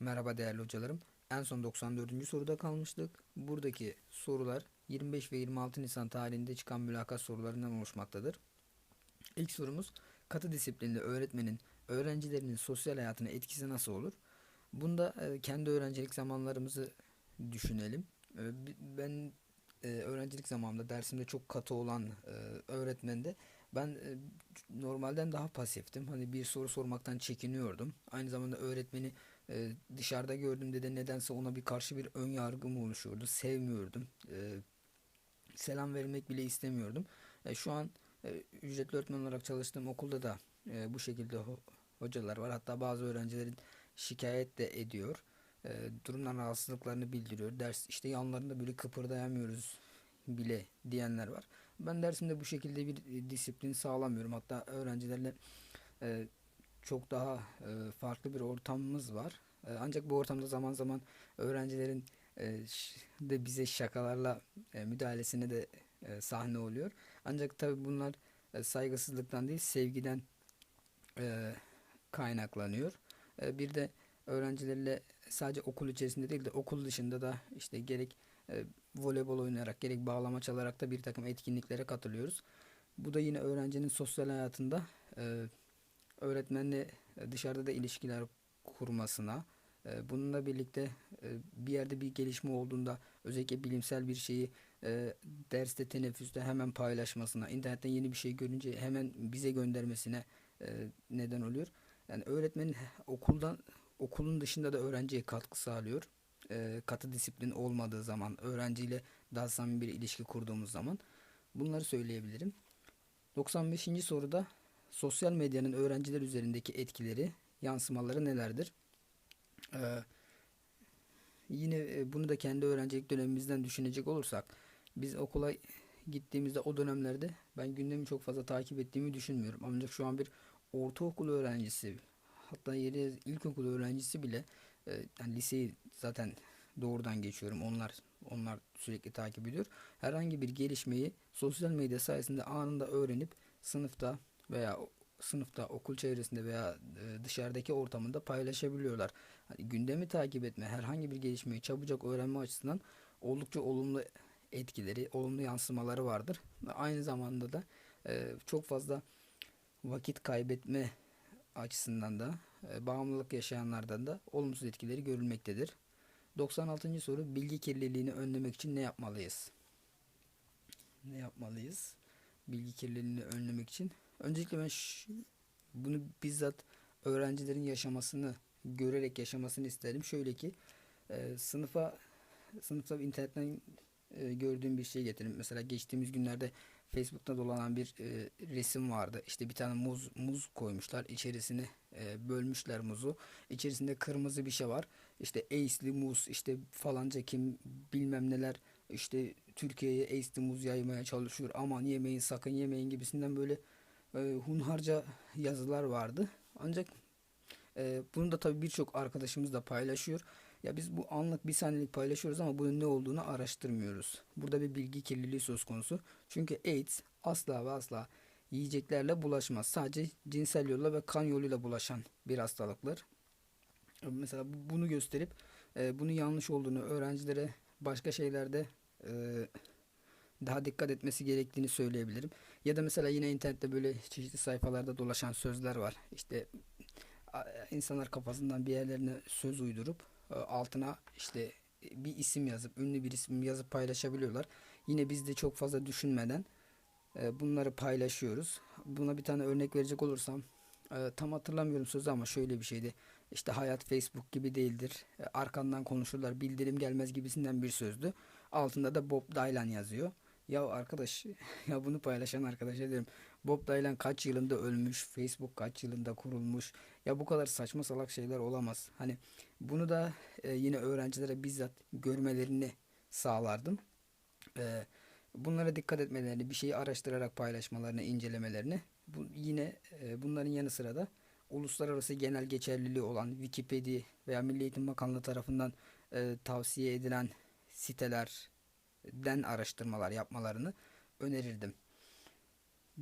Merhaba değerli hocalarım. En son 94. soruda kalmıştık. Buradaki sorular 25 ve 26 Nisan tarihinde çıkan mülakat sorularından oluşmaktadır. İlk sorumuz katı disiplinli öğretmenin öğrencilerinin sosyal hayatına etkisi nasıl olur? Bunda e, kendi öğrencilik zamanlarımızı düşünelim. E, ben e, öğrencilik zamanımda dersimde çok katı olan öğretmende ben normalden daha pasiftim. Hani bir soru sormaktan çekiniyordum. Aynı zamanda öğretmeni e, dışarıda gördüğümde de nedense ona bir karşı bir ön yargım oluşuyordu. Sevmiyordum. E, selam vermek bile istemiyordum. E, şu an e, ücretli öğretmen olarak çalıştığım okulda da e, bu şekilde ho- hocalar var. Hatta bazı öğrencilerin şikayet de ediyor. E, durumdan rahatsızlıklarını bildiriyor. Ders işte yanlarında böyle kıpırdayamıyoruz bile diyenler var. Ben dersimde bu şekilde bir e, disiplin sağlamıyorum. Hatta öğrencilerle e, çok daha e, farklı bir ortamımız var. E, ancak bu ortamda zaman zaman öğrencilerin e, de bize şakalarla e, müdahalesine de e, sahne oluyor. Ancak tabii bunlar e, saygısızlıktan değil, sevgiden e, kaynaklanıyor. E, bir de öğrencilerle sadece okul içerisinde değil de okul dışında da işte gerek e, voleybol oynayarak gerek bağlama çalarak da bir takım etkinliklere katılıyoruz. Bu da yine öğrencinin sosyal hayatında e, öğretmenle e, dışarıda da ilişkiler kurmasına, e, bununla birlikte e, bir yerde bir gelişme olduğunda özellikle bilimsel bir şeyi derste, teneffüste hemen paylaşmasına, internetten yeni bir şey görünce hemen bize göndermesine neden oluyor. Yani öğretmenin okuldan okulun dışında da öğrenciye katkı sağlıyor. Katı disiplin olmadığı zaman, öğrenciyle daha samimi bir ilişki kurduğumuz zaman bunları söyleyebilirim. 95. soruda sosyal medyanın öğrenciler üzerindeki etkileri, yansımaları nelerdir? Ee, yine e, bunu da kendi öğrencilik dönemimizden düşünecek olursak, biz okula gittiğimizde o dönemlerde ben gündemi çok fazla takip ettiğimi düşünmüyorum. Ancak şu an bir ortaokul öğrencisi, hatta yeri ilkokul öğrencisi bile, e, yani liseyi zaten doğrudan geçiyorum. Onlar onlar sürekli takip ediyor. Herhangi bir gelişmeyi sosyal medya sayesinde anında öğrenip sınıfta veya sınıfta, okul çevresinde veya e, dışarıdaki ortamında paylaşabiliyorlar. Hani gündemi takip etme, herhangi bir gelişmeyi çabucak öğrenme açısından oldukça olumlu etkileri, olumlu yansımaları vardır. Aynı zamanda da e, çok fazla vakit kaybetme açısından da e, bağımlılık yaşayanlardan da olumsuz etkileri görülmektedir. 96. soru bilgi kirliliğini önlemek için ne yapmalıyız? Ne yapmalıyız? Bilgi kirliliğini önlemek için. Öncelikle ben bunu bizzat öğrencilerin yaşamasını görerek yaşamasını isterim. Şöyle ki e, sınıfa sınıfta internetten e, gördüğüm bir şey getireyim. Mesela geçtiğimiz günlerde Facebook'ta dolanan bir e, resim vardı. İşte bir tane muz muz koymuşlar. İçerisine e, bölmüşler muzu. İçerisinde kırmızı bir şey var. İşte Ace'li muz, işte falanca kim bilmem neler işte Türkiye'ye Ace'li muz yaymaya çalışıyor. Aman yemeyin sakın yemeyin gibisinden böyle e, hunharca yazılar vardı. Ancak e, bunu da tabii birçok arkadaşımız da paylaşıyor. Ya biz bu anlık bir saniyelik paylaşıyoruz ama bunun ne olduğunu araştırmıyoruz. Burada bir bilgi kirliliği söz konusu. Çünkü AIDS asla ve asla yiyeceklerle bulaşmaz. Sadece cinsel yolla ve kan yoluyla bulaşan bir hastalıktır. Mesela bu- bunu gösterip e, bunun yanlış olduğunu öğrencilere başka şeylerde e, daha dikkat etmesi gerektiğini söyleyebilirim. Ya da mesela yine internette böyle çeşitli sayfalarda dolaşan sözler var. İşte insanlar kafasından bir yerlerine söz uydurup e, altına işte bir isim yazıp ünlü bir isim yazıp paylaşabiliyorlar. Yine biz de çok fazla düşünmeden e, bunları paylaşıyoruz. Buna bir tane örnek verecek olursam e, tam hatırlamıyorum sözü ama şöyle bir şeydi. İşte hayat Facebook gibi değildir. E, Arkandan konuşurlar, bildirim gelmez gibisinden bir sözdü. Altında da Bob Dylan yazıyor. Ya arkadaş, ya bunu paylaşan arkadaşa diyorum. Bob Dylan kaç yılında ölmüş, Facebook kaç yılında kurulmuş. Ya bu kadar saçma salak şeyler olamaz. Hani bunu da e, yine öğrencilere bizzat görmelerini sağlardım. E, bunlara dikkat etmelerini, bir şeyi araştırarak paylaşmalarını, incelemelerini. Bu yine e, bunların yanı sıra da uluslararası genel geçerliliği olan Wikipedia veya Milli Eğitim Bakanlığı tarafından e, tavsiye edilen sitelerden araştırmalar yapmalarını önerirdim.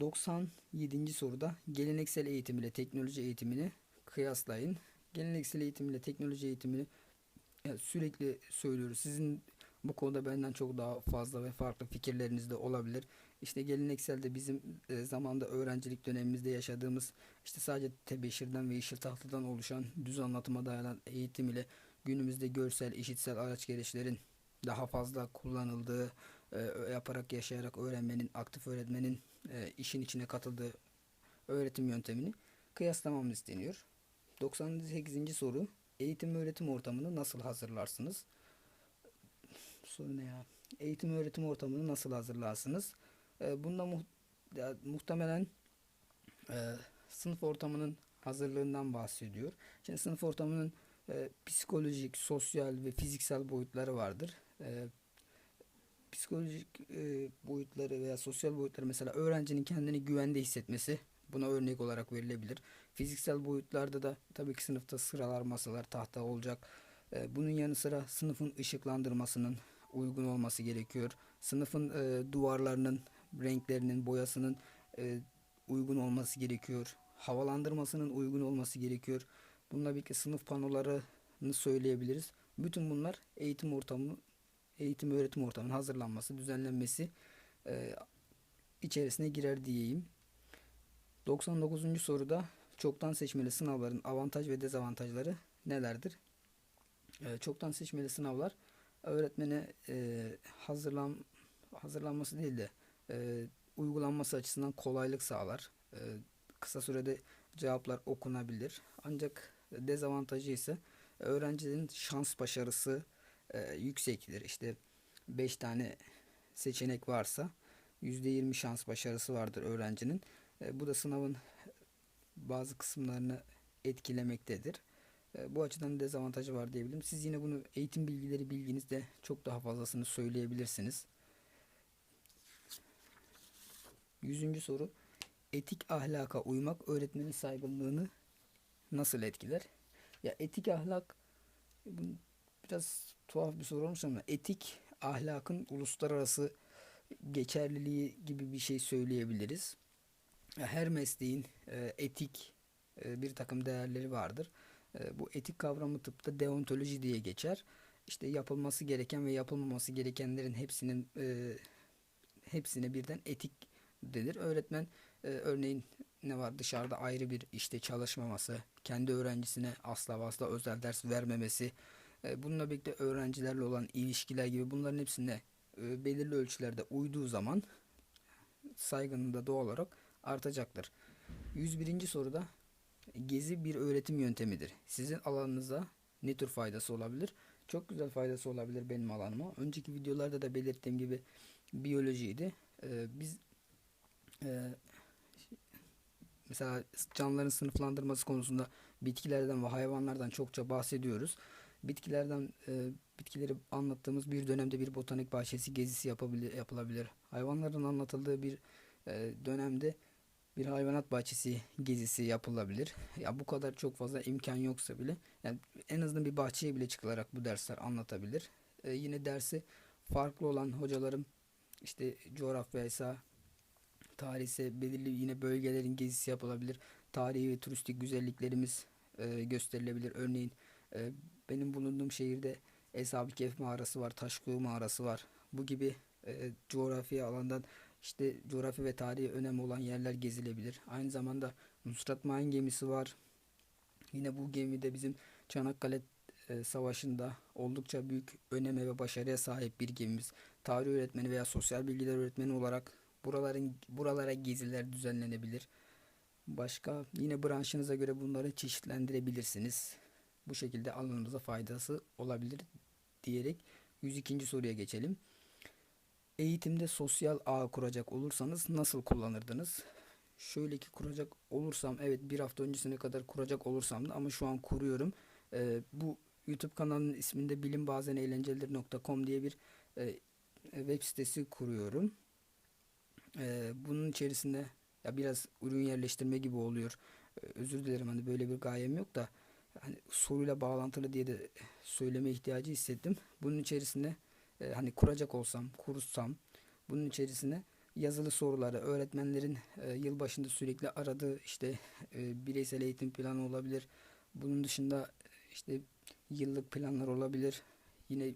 97. soruda geleneksel eğitim ile teknoloji eğitimini kıyaslayın. geleneksel eğitimle teknoloji eğitimini ya sürekli söylüyoruz. Sizin bu konuda benden çok daha fazla ve farklı fikirleriniz de olabilir. İşte gelenekselde bizim e, zamanda öğrencilik dönemimizde yaşadığımız işte sadece tebeşirden ve yeşil tahtadan oluşan düz anlatıma dayanan eğitim ile günümüzde görsel, işitsel araç gereçlerin daha fazla kullanıldığı, e, yaparak yaşayarak öğrenmenin, aktif öğretmenin e, işin içine katıldığı öğretim yöntemini kıyaslamamız isteniyor. 98. soru Eğitim öğretim ortamını nasıl hazırlarsınız? Soru ne ya? Eğitim öğretim ortamını nasıl hazırlarsınız? E, bunda mu ya, muhtemelen e, sınıf ortamının hazırlığından bahsediyor. Şimdi sınıf ortamının e, psikolojik, sosyal ve fiziksel boyutları vardır. E, psikolojik e, boyutları veya sosyal boyutları mesela öğrencinin kendini güvende hissetmesi buna örnek olarak verilebilir. Fiziksel boyutlarda da tabii ki sınıfta sıralar, masalar, tahta olacak. E, bunun yanı sıra sınıfın ışıklandırmasının uygun olması gerekiyor. Sınıfın e, duvarlarının renklerinin, boyasının e, uygun olması gerekiyor. Havalandırmasının uygun olması gerekiyor. Bununla birlikte sınıf panolarını söyleyebiliriz. Bütün bunlar eğitim ortamı, eğitim öğretim ortamının hazırlanması, düzenlenmesi e, içerisine girer diyeyim. 99. soruda çoktan seçmeli sınavların avantaj ve dezavantajları nelerdir? E, çoktan seçmeli sınavlar öğretmene e, hazırlan hazırlanması değil de e, uygulanması açısından kolaylık sağlar. E, kısa sürede cevaplar okunabilir. Ancak dezavantajı ise öğrencinin şans başarısı e, yüksektir. İşte 5 tane seçenek varsa %20 şans başarısı vardır öğrencinin. E, bu da sınavın bazı kısımlarını etkilemektedir. E, bu açıdan dezavantajı var diyebilirim. Siz yine bunu eğitim bilgileri bilginizde çok daha fazlasını söyleyebilirsiniz. Yüzüncü soru. Etik ahlaka uymak öğretmenin saygınlığını nasıl etkiler? Ya etik ahlak biraz tuhaf bir soru olmuş ama etik ahlakın uluslararası geçerliliği gibi bir şey söyleyebiliriz. Her mesleğin e, etik e, bir takım değerleri vardır. E, bu etik kavramı tıpta deontoloji diye geçer. İşte yapılması gereken ve yapılmaması gerekenlerin hepsinin hepsine birden etik denir. Öğretmen örneğin ne var dışarıda ayrı bir işte çalışmaması, kendi öğrencisine asla asla özel ders vermemesi, bununla birlikte öğrencilerle olan ilişkiler gibi bunların hepsine belirli ölçülerde uyduğu zaman saygının da doğal olarak artacaktır. 101. soruda gezi bir öğretim yöntemidir. Sizin alanınıza ne tür faydası olabilir? Çok güzel faydası olabilir benim alanıma. Önceki videolarda da belirttiğim gibi biyolojiydi. Ee, biz e, mesela canlıların sınıflandırması konusunda bitkilerden ve hayvanlardan çokça bahsediyoruz. Bitkilerden e, bitkileri anlattığımız bir dönemde bir botanik bahçesi gezisi yapabilir, yapılabilir. Hayvanların anlatıldığı bir e, dönemde bir hayvanat bahçesi gezisi yapılabilir. Ya bu kadar çok fazla imkan yoksa bile yani en azından bir bahçeye bile çıkılarak bu dersler anlatabilir. E, yine dersi farklı olan hocalarım işte coğrafya ise tarihse belirli yine bölgelerin gezisi yapılabilir. Tarihi ve turistik güzelliklerimiz e, gösterilebilir. Örneğin e, benim bulunduğum şehirde Eshab-ı Kehf mağarası var, Taşkuyu mağarası var. Bu gibi e, coğrafya alandan işte coğrafi ve tarihi önemi olan yerler gezilebilir. Aynı zamanda Nusrat Mahin gemisi var. Yine bu gemide bizim Çanakkale e, Savaşı'nda oldukça büyük öneme ve başarıya sahip bir gemimiz. Tarih öğretmeni veya sosyal bilgiler öğretmeni olarak buraların buralara geziler düzenlenebilir. Başka yine branşınıza göre bunları çeşitlendirebilirsiniz. Bu şekilde alanınıza faydası olabilir diyerek 102. soruya geçelim. Eğitimde sosyal ağ kuracak olursanız nasıl kullanırdınız? Şöyle ki kuracak olursam evet bir hafta öncesine kadar kuracak olursam da ama şu an kuruyorum. Ee, bu YouTube kanalının isminde bilim bazen eğlencelidir.com diye bir e, web sitesi kuruyorum. Ee, bunun içerisinde ya biraz ürün yerleştirme gibi oluyor. Ee, özür dilerim hani böyle bir gayem yok da hani soruyla bağlantılı diye de söyleme ihtiyacı hissettim. Bunun içerisinde e, hani kuracak olsam, kursam bunun içerisine yazılı soruları öğretmenlerin e, yılbaşında sürekli aradığı işte e, bireysel eğitim planı olabilir. Bunun dışında işte yıllık planlar olabilir. Yine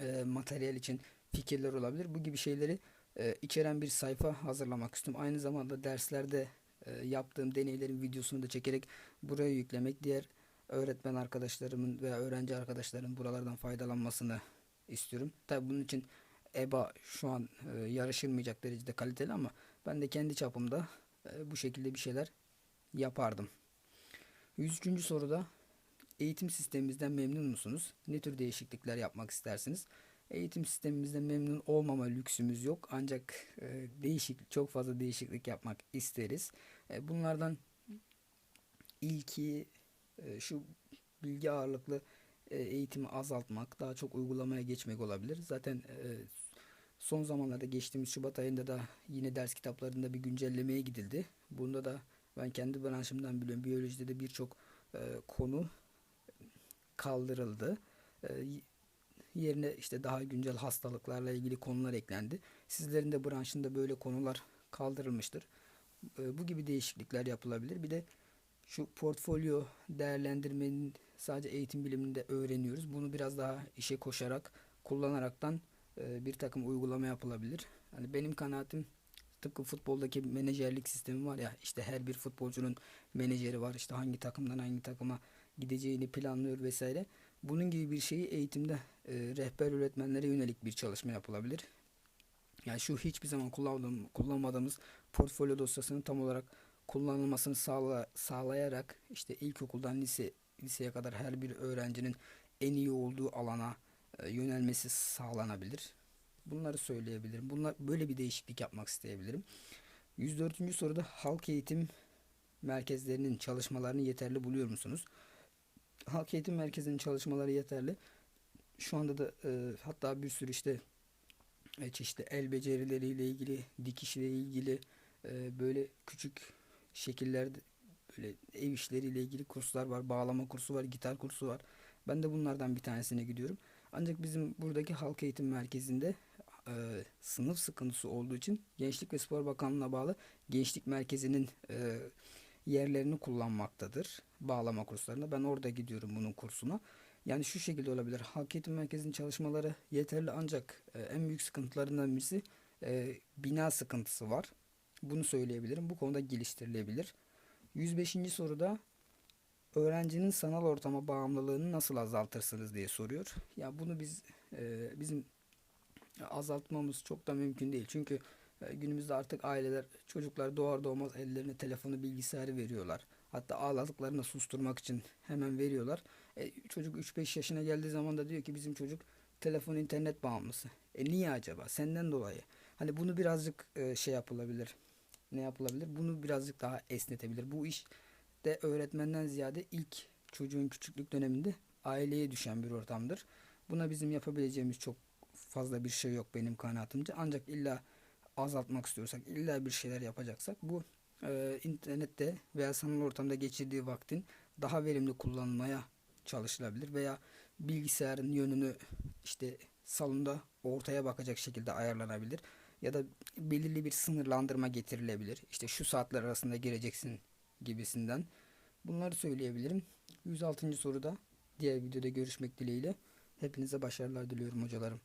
e, materyal için fikirler olabilir. Bu gibi şeyleri e, içeren bir sayfa hazırlamak istiyorum. Aynı zamanda derslerde e, yaptığım deneylerin videosunu da çekerek buraya yüklemek, diğer öğretmen arkadaşlarımın veya öğrenci arkadaşlarımın buralardan faydalanmasını istiyorum. Tabii bunun için EBA şu an e, yarışılmayacak derecede kaliteli ama ben de kendi çapımda e, bu şekilde bir şeyler yapardım. 103. soruda eğitim sistemimizden memnun musunuz? Ne tür değişiklikler yapmak istersiniz? Eğitim sistemimizden memnun olmama lüksümüz yok. Ancak e, değişik çok fazla değişiklik yapmak isteriz. E, bunlardan ilki e, şu bilgi ağırlıklı e, eğitimi azaltmak, daha çok uygulamaya geçmek olabilir. Zaten e, son zamanlarda geçtiğimiz Şubat ayında da yine ders kitaplarında bir güncellemeye gidildi. Bunda da ben kendi branşımdan biliyorum. Biyolojide de birçok e, konu kaldırıldı. E, yerine işte daha güncel hastalıklarla ilgili konular eklendi. Sizlerin de branşında böyle konular kaldırılmıştır. E, bu gibi değişiklikler yapılabilir. Bir de şu portfolyo değerlendirmenin sadece eğitim biliminde öğreniyoruz. Bunu biraz daha işe koşarak, kullanaraktan e, bir takım uygulama yapılabilir. Hani benim kanaatim tıpkı futboldaki menajerlik sistemi var ya işte her bir futbolcunun menajeri var işte hangi takımdan hangi takıma gideceğini planlıyor vesaire. Bunun gibi bir şeyi eğitimde e, rehber öğretmenlere yönelik bir çalışma yapılabilir. Yani şu hiçbir zaman kullanmadığımız portfolyo dosyasının tam olarak kullanılmasını sağla, sağlayarak işte ilkokuldan lise liseye kadar her bir öğrencinin en iyi olduğu alana e, yönelmesi sağlanabilir. Bunları söyleyebilirim. Bunlar böyle bir değişiklik yapmak isteyebilirim. 104. soruda halk eğitim merkezlerinin çalışmalarını yeterli buluyor musunuz? Halk eğitim merkezinin çalışmaları yeterli. Şu anda da e, hatta bir sürü işte e, çeşitli el becerileriyle ilgili, dikişle ilgili e, böyle küçük şekillerde böyle ev işleriyle ilgili kurslar var. Bağlama kursu var, gitar kursu var. Ben de bunlardan bir tanesine gidiyorum. Ancak bizim buradaki halk eğitim merkezinde e, sınıf sıkıntısı olduğu için Gençlik ve Spor Bakanlığı'na bağlı Gençlik Merkezi'nin e, yerlerini kullanmaktadır. Bağlama kurslarına. Ben orada gidiyorum bunun kursuna. Yani şu şekilde olabilir. Halk eğitim merkezinin çalışmaları yeterli ancak e, en büyük sıkıntılarından birisi e, bina sıkıntısı var. Bunu söyleyebilirim. Bu konuda geliştirilebilir. 105. soruda öğrencinin sanal ortama bağımlılığını nasıl azaltırsınız diye soruyor. Ya bunu biz e, bizim azaltmamız çok da mümkün değil. Çünkü günümüzde artık aileler çocuklar doğar doğmaz ellerine telefonu bilgisayarı veriyorlar. Hatta ağladıklarını susturmak için hemen veriyorlar. E, çocuk 3-5 yaşına geldiği zaman da diyor ki bizim çocuk telefon internet bağımlısı. E niye acaba? Senden dolayı. Hani bunu birazcık e, şey yapılabilir. Ne yapılabilir? Bunu birazcık daha esnetebilir. Bu iş de öğretmenden ziyade ilk çocuğun küçüklük döneminde aileye düşen bir ortamdır. Buna bizim yapabileceğimiz çok fazla bir şey yok benim kanaatimce. Ancak illa azaltmak istiyorsak, illa bir şeyler yapacaksak bu e, internette veya sanal ortamda geçirdiği vaktin daha verimli kullanılmaya çalışılabilir veya bilgisayarın yönünü işte salonda ortaya bakacak şekilde ayarlanabilir ya da belirli bir sınırlandırma getirilebilir. İşte şu saatler arasında gireceksin gibisinden. Bunları söyleyebilirim. 106. soruda diğer videoda görüşmek dileğiyle. Hepinize başarılar diliyorum hocalarım.